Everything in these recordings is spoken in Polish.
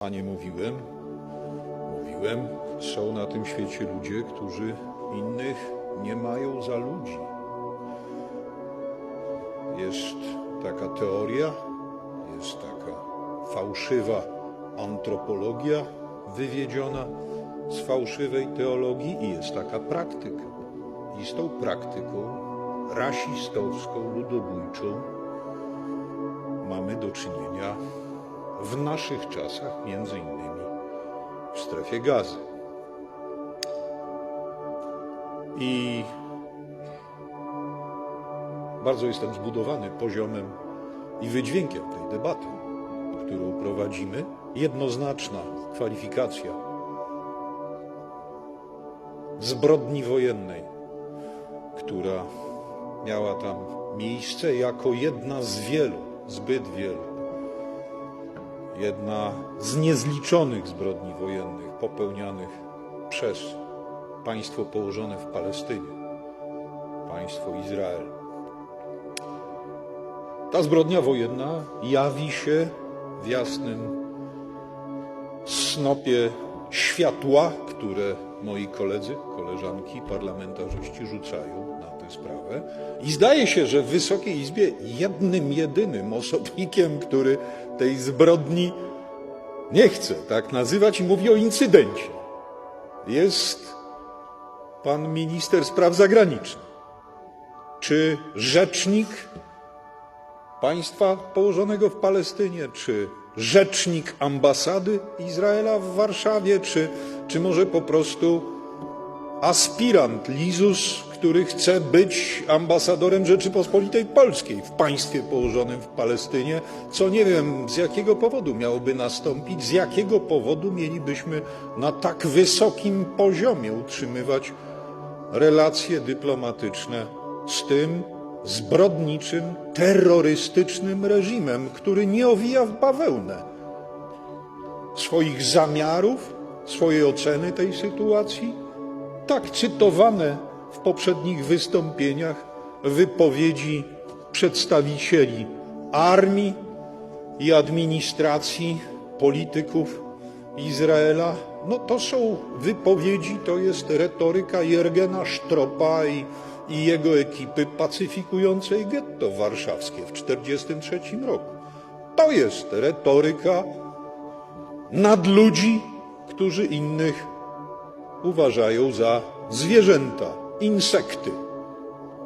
A nie mówiłem. Mówiłem, są na tym świecie ludzie, którzy innych nie mają za ludzi. Jest taka teoria, jest taka fałszywa antropologia wywiedziona z fałszywej teologii i jest taka praktyka. I z tą praktyką rasistowską, ludobójczą mamy do czynienia w naszych czasach, między innymi w strefie gazy. I bardzo jestem zbudowany poziomem i wydźwiękiem tej debaty, którą prowadzimy. Jednoznaczna kwalifikacja zbrodni wojennej, która miała tam miejsce jako jedna z wielu, zbyt wielu, jedna z niezliczonych zbrodni wojennych popełnianych przez państwo położone w Palestynie, państwo Izrael. Ta zbrodnia wojenna jawi się w jasnym snopie światła, które moi koledzy, koleżanki, parlamentarzyści rzucają na tę sprawę. I zdaje się, że w Wysokiej Izbie jednym, jedynym osobnikiem, który tej zbrodni nie chce tak nazywać i mówi o incydencie, jest pan minister spraw zagranicznych. Czy rzecznik państwa położonego w Palestynie, czy rzecznik ambasady Izraela w Warszawie, czy, czy może po prostu aspirant Lizus, który chce być ambasadorem Rzeczypospolitej Polskiej w państwie położonym w Palestynie, co nie wiem z jakiego powodu miałoby nastąpić, z jakiego powodu mielibyśmy na tak wysokim poziomie utrzymywać relacje dyplomatyczne z tym zbrodniczym, terrorystycznym reżimem, który nie owija w bawełnę swoich zamiarów, swojej oceny tej sytuacji, tak cytowane w poprzednich wystąpieniach wypowiedzi przedstawicieli armii i administracji, polityków Izraela, no to są wypowiedzi, to jest retoryka Jergena Sztropa i, i jego ekipy pacyfikującej getto warszawskie w 1943 roku. To jest retoryka nadludzi, którzy innych uważają za zwierzęta, insekty,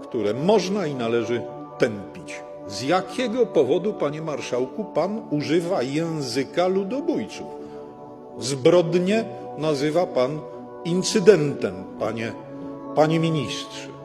które można i należy tępić. Z jakiego powodu, panie marszałku, pan używa języka ludobójców? Zbrodnie nazywa pan incydentem, panie, panie ministrze.